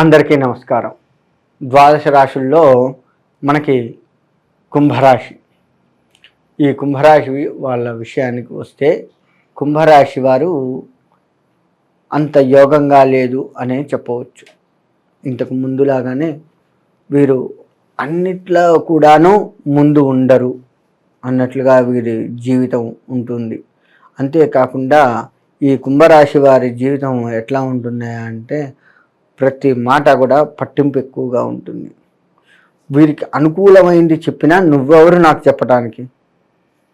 అందరికీ నమస్కారం. ద్వాదశ రాశుల్లో మనకి కుంభరాశి. ఈ కుంభరాశి వాళ్ళ విషయానికి వస్తే కుంభరాశి వారు అంత యోగంగా లేదు అనే చెప్పవచ్చు. ఇంతకు ముందులాగానే వీరు అన్నిట్లో కూడాను ముందు ఉండరు అన్నట్లుగా వీరి జీవితం ఉంటుంది. అంతేకాకుండా ఈ కుంభరాశి వారి జీవితం ఎట్లా ఉంటున్నాయంటే ప్రతి మాట కూడా పట్టింపు ఎక్కువగా ఉంటుంది. వీరికి అనుకూలమైంది చెప్పినా నువ్వెవరు నాకు చెప్పడానికి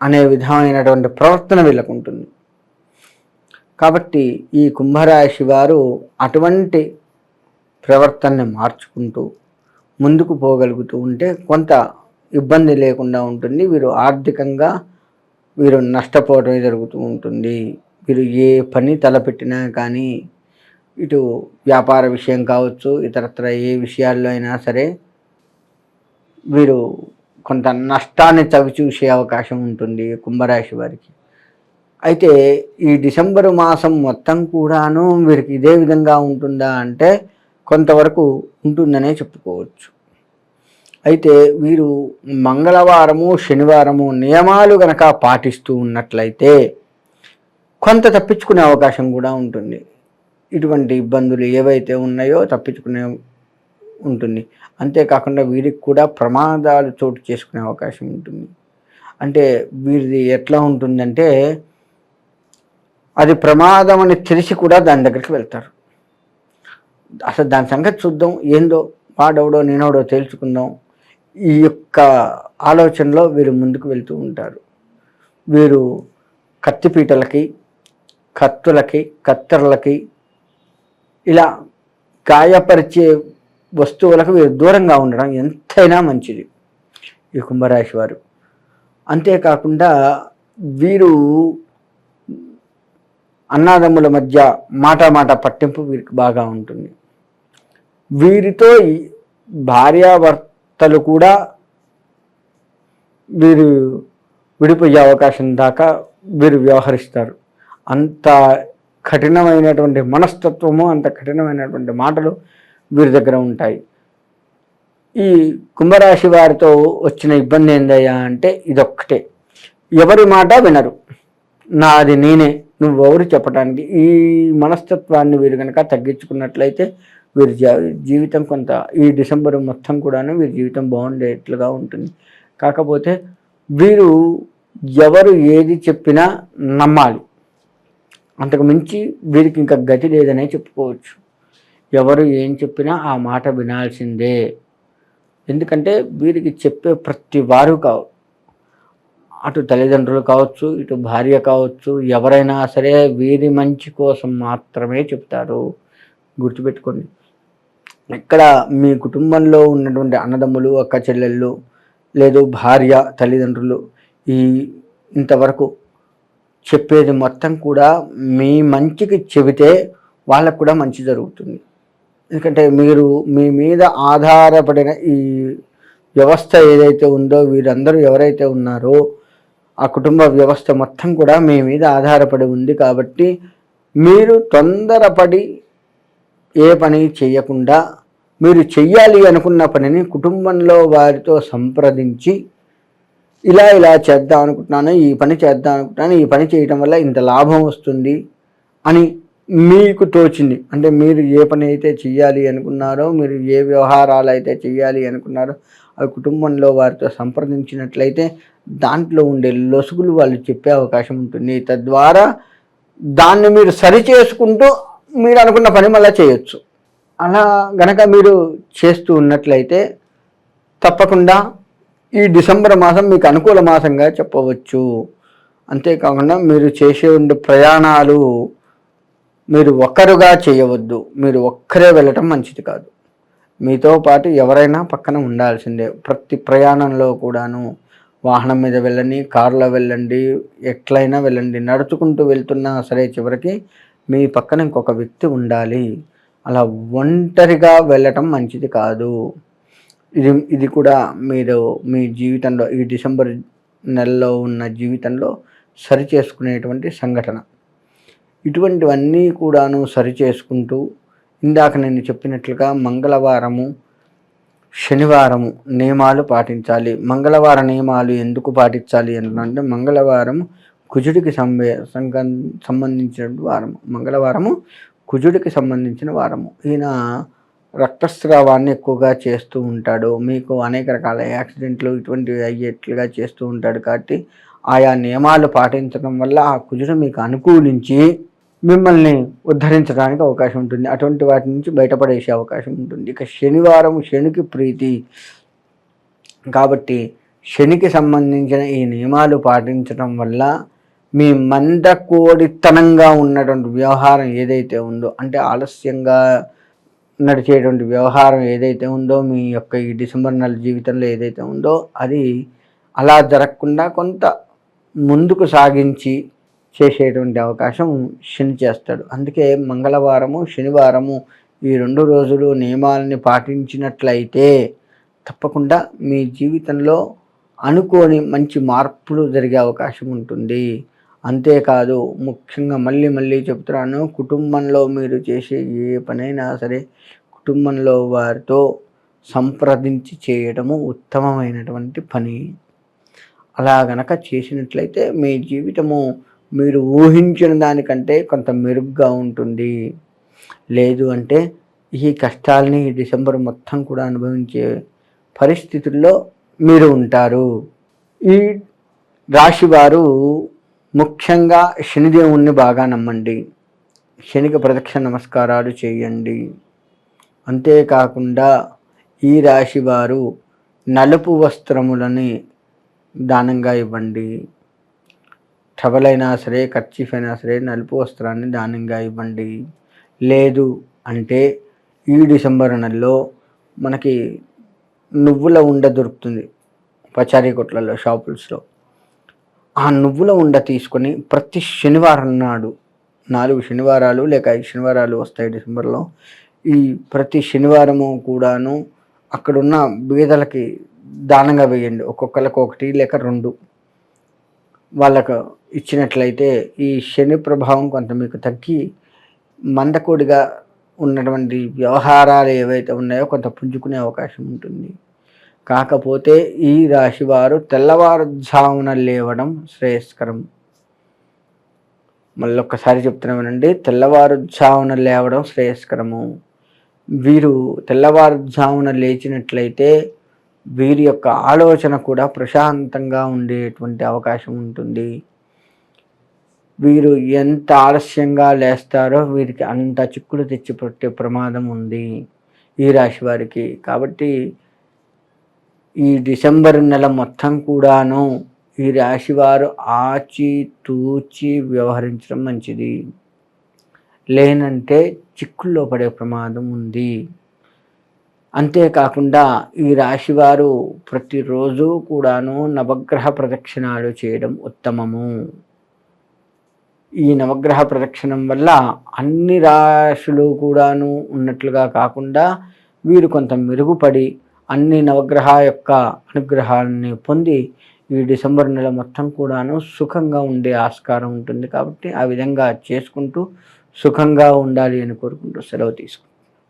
అనే విధమైనటువంటి ప్రవర్తన వీళ్ళకు ఉంటుంది. కాబట్టి ఈ కుంభరాశి వారు అటువంటి ప్రవర్తనని మార్చుకుంటూ ముందుకు పోగలుగుతూ ఉంటే కొంత ఇబ్బంది లేకుండా ఉంటుంది. వీరు ఆర్థికంగా వీరు నష్టపోవడం జరుగుతూ ఉంటుంది. వీరు ఏ పని తలపెట్టినా కానీ ఇటు వ్యాపార విషయం కావచ్చు ఇతరత్ర ఏ విషయాల్లో అయినా సరే వీరు కొంత నష్టాన్ని చవిచూసే అవకాశం ఉంటుంది కుంభరాశి వారికి. అయితే ఈ డిసెంబరు మాసం మొత్తం కూడాను వీరికి ఇదే విధంగా ఉంటుందా అంటే కొంతవరకు ఉంటుందనే చెప్పుకోవచ్చు. అయితే వీరు మంగళవారము శనివారము నియమాలు గనక పాటిస్తూ ఉన్నట్లయితే కొంత తప్పించుకునే అవకాశం కూడా ఉంటుంది. ఇటువంటి ఇబ్బందులు ఏవైతే ఉన్నాయో తప్పించుకునే ఉంటుంది. అంతేకాకుండా వీరికి కూడా ప్రమాదాలు చోటు చేసుకునే అవకాశం ఉంటుంది. అంటే వీరిది ఎట్లా ఉంటుందంటే అది ప్రమాదం అని తెలిసి కూడా దాని దగ్గరికి వెళ్తారు. అసలు దాని సంగతి చూద్దాం. ఏందో వాడెవడో నేనెవడో తెలుసుకుందాం ఈ యొక్క ఆలోచనలో వీరు ముందుకు వెళ్తూ ఉంటారు. వీరు కత్తిపీటలకి కత్తులకి కత్తెరలకి ఇలా గాయపరిచే వస్తువులకు వీరు దూరంగా ఉండడం ఎంతైనా మంచిది ఈ కుంభరాశి వారు. అంతేకాకుండా వీరు అన్నాదమ్ముల మధ్య మాట మాట పట్టింపు వీరికి బాగా ఉంటుంది. వీరితో ఈ భార్యాభర్తలు కూడా వీరు విడిపోయే అవకాశం దాకా వీరు వ్యవహరిస్తారు. అంత కఠినమైనటువంటి మనస్తత్వము అంత కఠినమైనటువంటి మాటలు వీరి దగ్గర ఉంటాయి. ఈ కుంభరాశి వారితో వచ్చిన ఇబ్బంది ఏందయ్యా అంటే ఇదొక్కటే. ఎవరి మాట వినరు. నాది నేనే నువ్వెవరు చెప్పడానికి ఈ మనస్తత్వాన్ని వీరు కనుక తగ్గించుకున్నట్లయితే వీరి జీవితం కొంత ఈ డిసెంబర్ మొత్తం కూడాను వీరి జీవితం బాగుండేట్లుగా ఉంటుంది. కాకపోతే వీరు ఎవరు ఏది చెప్పినా నమ్మాలి. అంతకు మించి వీరికి ఇంకా గతి లేదనే చెప్పుకోవచ్చు. ఎవరు ఏం చెప్పినా ఆ మాట వినాల్సిందే. ఎందుకంటే వీరికి చెప్పే ప్రతి వారు కావు. అటు తల్లిదండ్రులు కావచ్చు ఇటు భార్య కావచ్చు ఎవరైనా సరే వీరి మంచి కోసం మాత్రమే చెప్తారు. గుర్తుపెట్టుకోండి. ఇక్కడ మీ కుటుంబంలో ఉన్నటువంటి అన్నదమ్ములు అక్క చెల్లెళ్ళు లేదు భార్య తల్లిదండ్రులు ఈ ఇంతవరకు చెప్పేది మొత్తం కూడా మీ మంచికి చెబితే వాళ్ళకు కూడా మంచి జరుగుతుంది. ఎందుకంటే మీరు మీ మీద ఆధారపడిన ఈ వ్యవస్థ ఏదైతే ఉందో వీరందరూ ఎవరైతే ఉన్నారో ఆ కుటుంబ వ్యవస్థ మొత్తం కూడా మీ మీద ఆధారపడి ఉంది కాబట్టి మీరు తొందరపడి ఏ పని చేయకుండా మీరు చెయ్యాలి అనుకున్న పనిని కుటుంబంలో వారితో సంప్రదించి ఇలా ఇలా చేద్దాం అనుకుంటున్నాను ఈ పని చేద్దాం అనుకుంటున్నాను ఈ పని చేయటం వల్ల ఇంత లాభం వస్తుంది అని మీకు తోచింది. అంటే మీరు ఏ పని అయితే చెయ్యాలి అనుకున్నారో మీరు ఏ వ్యవహారాలు అయితే చెయ్యాలి అనుకున్నారో ఆ కుటుంబంలో వారితో సంప్రదించినట్లయితే దాంట్లో ఉండే లొసుగులు వాళ్ళు చెప్పే అవకాశం ఉంటుంది. తద్వారా దాన్ని మీరు సరి చేసుకుంటూ మీరు అనుకున్న పని మళ్ళీ చేయొచ్చు. అలా గనక మీరు చేస్తూ ఉన్నట్లయితే తప్పకుండా ఈ డిసెంబర్ మాసం మీకు అనుకూల మాసంగా చెప్పవచ్చు. అంతేకాకుండా మీరు చేసే ఉండే ప్రయాణాలు మీరు ఒక్కరుగా చేయవద్దు. మీరు ఒక్కరే వెళ్ళటం మంచిది కాదు. మీతో పాటు ఎవరైనా పక్కన ఉండాల్సిందే. ప్రతి ప్రయాణంలో కూడాను వాహనం మీద వెళ్ళండి కారులో వెళ్ళండి ఎట్లయినా వెళ్ళండి. నడుచుకుంటూ వెళ్తున్నా సరే చివరికి మీ పక్కన ఇంకొక వ్యక్తి ఉండాలి. అలా ఒంటరిగా వెళ్ళటం మంచిది కాదు. ఇది ఇది కూడా మీరు మీ జీవితంలో ఈ డిసెంబర్ నెలలో ఉన్న జీవితంలో సరి చేసుకునేటువంటి సంఘటన. ఇటువంటివన్నీ కూడాను సరి చేసుకుంటూ ఇందాక నేను చెప్పినట్లుగా మంగళవారము శనివారము నియమాలు పాటించాలి. మంగళవార నియమాలు ఎందుకు పాటించాలి అంటే మంగళవారం కుజుడికి సంబే సంబంధించిన వారము. మంగళవారము కుజుడికి సంబంధించిన వారము. ఈయన రక్తస్రావాన్ని ఎక్కువగా చేస్తూ ఉంటాడు. మీకు అనేక రకాల యాక్సిడెంట్లు ఇటువంటివి అయ్యేట్లుగా చేస్తూ ఉంటాడు కాబట్టి ఆయా నియమాలు పాటించడం వల్ల ఆ కుజుడు మీకు అనుకూలించి మిమ్మల్ని ఉద్ధరించడానికి అవకాశం ఉంటుంది. అటువంటి వాటి నుంచి బయటపడేసే అవకాశం ఉంటుంది. ఇక శనివారం శనికి ప్రీతి. కాబట్టి శనికి సంబంధించిన ఈ నియమాలు పాటించడం వల్ల మీ మందకోడితనంగా ఉన్నటువంటి వ్యవహారం ఏదైతే ఉందో అంటే ఆలస్యంగా నడిచేటువంటి వ్యవహారం ఏదైతే ఉందో మీ యొక్క ఈ డిసెంబర్ నెల జీవితంలో ఏదైతే ఉందో అది అలా జరగకుండా కొంత ముందుకు సాగించి చేసేటువంటి అవకాశం శని చేస్తాడు. అందుకే మంగళవారము శనివారము ఈ రెండు రోజులు నియమాలని పాటించినట్లయితే తప్పకుండా మీ జీవితంలో అనుకోని మంచి మార్పులు జరిగే అవకాశం ఉంటుంది. అంతేకాదు ముఖ్యంగా మళ్ళీ మళ్ళీ చెప్తున్నాను కుటుంబంలో మీరు చేసే ఏ పనైనా సరే కుటుంబంలో వారితో సంప్రదించి చేయడము ఉత్తమమైనటువంటి పని. అలా గనక చేసినట్లయితే మీ జీవితము మీరు ఊహించిన దానికంటే కొంత మెరుగ్గా ఉంటుంది. లేదు అంటే ఈ కష్టాలని డిసెంబర్ మొత్తం కూడా అనుభవించే పరిస్థితుల్లో మీరు ఉంటారు. ఈ రాశి వారు ముఖ్యంగా శనిదేవుణ్ణి బాగా నమ్మండి. శనికి ప్రదక్షిణ నమస్కారాలు చేయండి. అంతేకాకుండా ఈ రాశి వారు నలుపు వస్త్రములని దానంగా ఇవ్వండి. టవలైనా సరే కర్చీఫ్ అయినా సరే నలుపు వస్త్రాన్ని దానంగా ఇవ్వండి. లేదు అంటే ఈ డిసెంబర్ నెలలో మనకి నువ్వుల ఉండ దొరుకుతుంది. పచారీ కొట్లలో షాపుల్స్లో. ఆ నువ్వుల ఉండ తీసుకొని ప్రతి శనివారం నాడు నాలుగు శనివారాలు లేక ఐదు శనివారాలు వస్తాయి డిసెంబర్లో ఈ ప్రతి శనివారము కూడాను అక్కడున్న బీదలకి దానంగా వేయండి. ఒక్కొక్కరికి ఒకటి లేక రెండు. వాళ్ళకు ఇచ్చినట్లయితే ఈ శని ప్రభావం కొంత మీకు తగ్గి మందకోడిగా ఉన్నటువంటి వ్యవహారాలు ఏవైతే ఉన్నాయో కొంత పుంజుకునే అవకాశం ఉంటుంది. కాకపోతే ఈ రాశి వారు తెల్లవారుజామున లేవడం శ్రేయస్కరం. మళ్ళీ ఒక్కసారి చెప్తున్నామనండి తెల్లవారుజామున లేవడం శ్రేయస్కరము. వీరు తెల్లవారుజామున లేచినట్లయితే వీరి యొక్క ఆలోచన కూడా ప్రశాంతంగా ఉండేటువంటి అవకాశం ఉంటుంది. వీరు ఎంత ఆలస్యంగా లేస్తారో వీరికి అంత చిక్కులు తెచ్చిపెట్టే ప్రమాదం ఉంది ఈ రాశి వారికి కాబట్టి ఈ డిసెంబర్ నెల మొత్తం కూడాను ఈ రాశివారు ఆచి తూచి వ్యవహరించడం మంచిది. లేనంటే చిక్కుల్లో పడే ప్రమాదం ఉంది. అంతేకాకుండా ఈ రాశివారు ప్రతిరోజు కూడాను నవగ్రహ ప్రదక్షిణాలు చేయడం ఉత్తమము. ఈ నవగ్రహ ప్రదక్షిణం వల్ల అన్ని రాశులు కూడాను ఉన్నట్లుగా కాకుండా వీరు కొంత మెరుగుపడి అన్ని నవగ్రహ యొక్క అనుగ్రహాన్ని పొంది ఈ డిసెంబర్ నెల మొత్తం కూడాను సుఖంగా ఉండే ఆస్కారం ఉంటుంది కాబట్టి ఆ విధంగా చేసుకుంటూ సుఖంగా ఉండాలి అని కోరుకుంటూ సెలవు తీసుకుంటాం